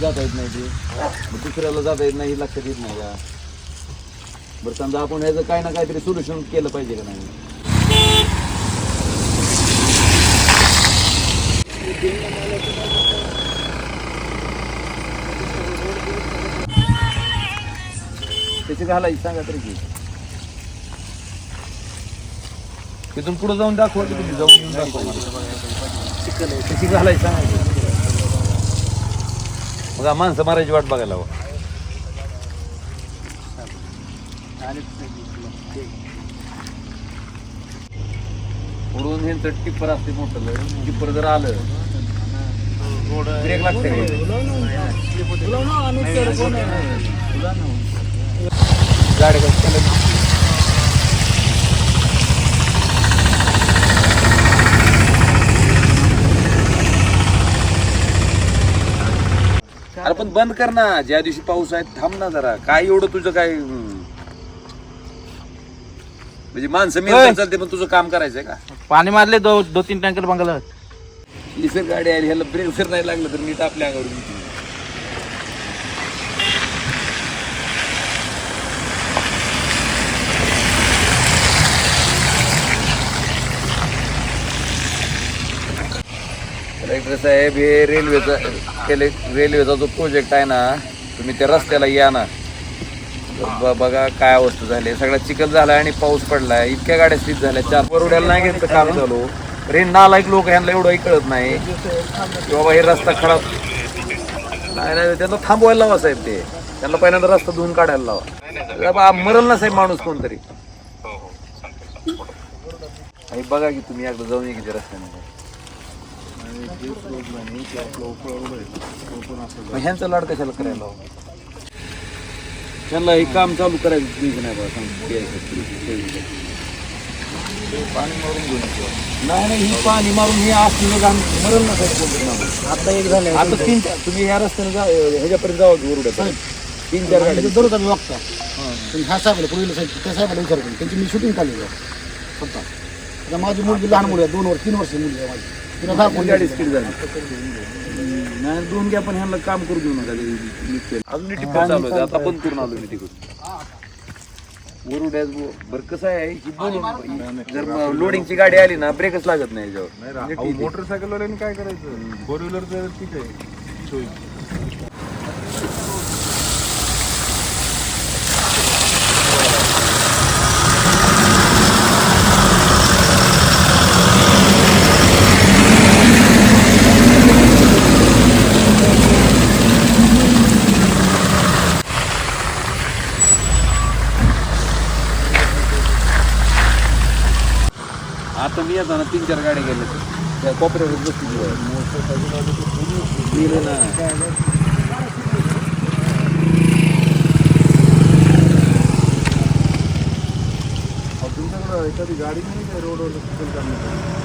जाता येत नाही ते मग दुसऱ्याला जाता येत नाही लक्षात येत नाही का बरं समजा आपण ह्याचं काय ना काहीतरी सोल्युशन केलं पाहिजे का नाही त्याची घालायची सांगा तरी की. तिथून पुढे जाऊन दाखवा की तुम्ही जाऊन येऊन दाखवा मला. त्याची घालायची सांगा. मग हा माणसं मारायची वाट बघायला हवं. पुढून हे टिप्पर असते मोठं टिप्पर जर आलं ब्रेक लागते. गाडी अरे पण बंद कर ना. ज्या दिवशी पाऊस आहे थांब ना जरा. काय एवढं तुझं काय हम्म. म्हणजे माणसं मी चालते पण तुझं काम करायचंय का? पाणी मारले दो दो तीन टँकर बंगाला. लिसर गाडी आली ह्याला ब्रेक जर नाही लागलं तर नीट आपल्या अंगावर. कलेक्टर साहेब हे रेल्वेचा केले रेल्वेचा जो प्रोजेक्ट आहे ना तुम्ही त्या रस्त्याला या ना. ब- बघा काय अवस्था झाली. सगळा चिखल झाला आणि पाऊस पडलाय. इतक्या गाड्या स्थित झाल्या. चार वरुड्याला नाही घेतलं काम चालू. रे नालायक लोक ह्यांना एवढंही कळत नाही. की बाबा हे रस्ता खराब. नाही नाही त्यांना थांबवायला लावा साहेब ते. त्यांना पहिल्यांदा रस्ता धुवून काढायला लावा. बाबा मरल ना साहेब माणूस कोणतरी. आणि बघा की तुम्ही एकदा जाऊन ये की त्या रस्त्याने मग ह्यांचं लाड कशाला करायला? त्यांना हे काम चालू करायचं प्लीज नाही बघा पाणी मारून घेऊन नाही नाही ही पाणी मारून हे असलेलं काम मरल ना साहेब कोणतरी माणूस. आता एक झाले आता तीन चार तुम्ही ह्या रस्त्याने जा ह्याच्यापर्यंत जावा की वरुड्यापर्यंत तीन चार गाडी दररोज आम्ही वागता. पण ह्या साहेबाला पूर्वीला साहेब त्या साहेबाला विचार त्यांची मी शूटिंग काढली फक्त आता माझी मुलगी लहान मुली आहे दोन वर्ष तीन वर्ष मुलगी आहे माझी. नाही दोन घ्या पण ह्यांना काम करू देऊ नका. अजून टिप्पा चालू आता बंद करून आलो मी तिकडून. वरुड्याच बरं कसं आहे की बोलून जर लोडिंगची गाडी आली ना ब्रेकच लागत नाही याच्यावर. मोटरसायकल वाल्याने काय करायचं? फोर व्हीलर तर ठीक आहे. आता मी येताना तीन चार गाड्या गेल्या त्या कोपऱ्यावर बसली गेले ना. तुमच्याकडं एखादी गाडी नाही काय रोडवर करण्यासाठी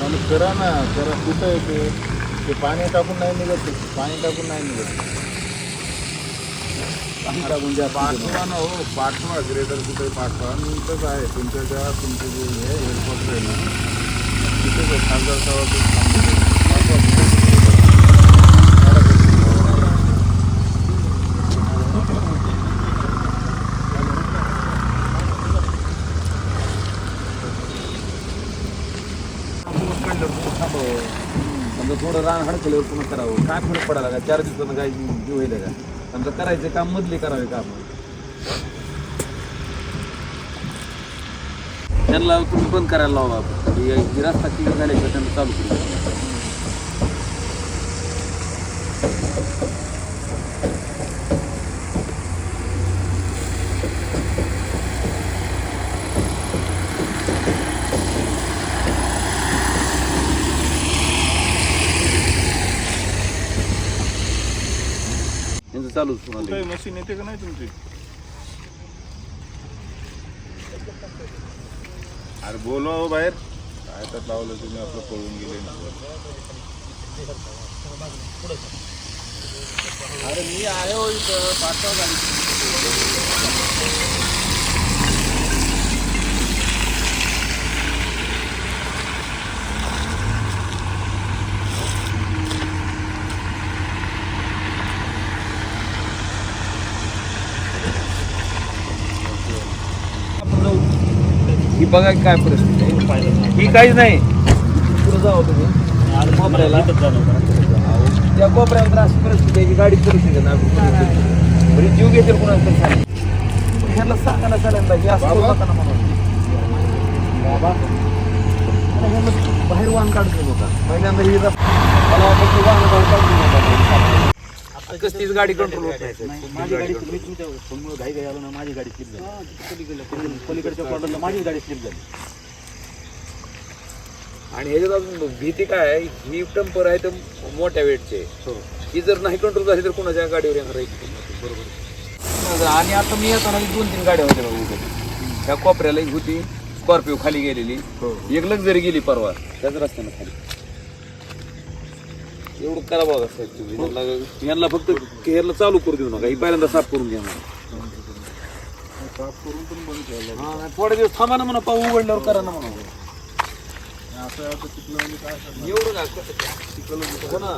आणि करा ना जरा कुठं येते ते पाणी टाकून नाही निघत ते. पाणी टाकून नाही निघत. पाठवा ना हो पाठवा. ग्रेटर कुठे पाठवा? मी इथंच आहे. तुमच्या त्या तुमचं जे हे एअरपोर्ट आहे ना तिथेच आहे. खासदार समजा थोडं रान हडकल्यावर पुन्हा करावं. काय फरक पडायला का चार दिवसानं काय जीव होईल का? समजा करायचे काम मधले करावे काम त्यांना तुम्ही बंद करायला लावा आपण. रस्ता क्लिअर झाल्याशिवाय त्यांना चालू करू त्यांचं चालूच लगेच. कुठे मशीन येते का नाही तुमची? अरे बोलवा हो बाहेर. काय तर लावलं तुम्ही आपलं पळून गेले ना. अरे मी आहे हो इथं पाठवा गाडी ही बघा काय परिस्थिती आहे. ही काहीच नाही. पुढे जावं तुम्ही आणि कोपऱ्याला. त्या कोपऱ्यावर अशी परिस्थिती आहे की गाडी परिस्थिती आहे ना बरी जीव घेतील कोणाला तरी सांग. ह्याला सांगायला चालेल ना, हे असं करू म्हणून. आता ह्याला बाहेर वाहन काढतो होता पहिल्यांदा ही मला वाटतं की वाहन काढून. आता कसलीच गाडी कंट्रोल होत नाही. माझी गाडी मी तुमच्यासमोर घाई घाई आलो ना माझी गाडी स्लिप झाली. पलीकडच्या कॉर्नरला माझी गाडी स्लिप झाली. आणि ह्याच्यात अजून भीती काय आहे? ही टंपर आहे तर मोठ्या वेटचे. ही. जर नाही कंट्रोल झाली तर कोणाच्या गाडीवर येणार आहे? बरोबर. आणि आता मी येताना दोन तीन गाड्या होत्या बघा उभ्या त्या कोपऱ्याला एक होती स्कॉर्पिओ खाली गेलेली. एक लक्झरी गेली परवा. त्याच रस्त्यानं खाली. एवढं करा बघा साहेब तुम्ही. यांना- फक्त केअरला चालू करू देऊ नका. ही पहिल्यांदा साफ करून घ्या साफ करून पण बंद केलं हा, थोडे दिवस थांबा ना म्हणा पाऊ उघडल्यावर करा ना म्हणा? एवढं हो ना.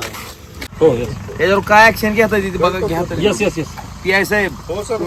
हो येस याच्यावर काय ऍक्शन घेता येते बघा घ्या yes yes yes P I साहेब हो हो. सर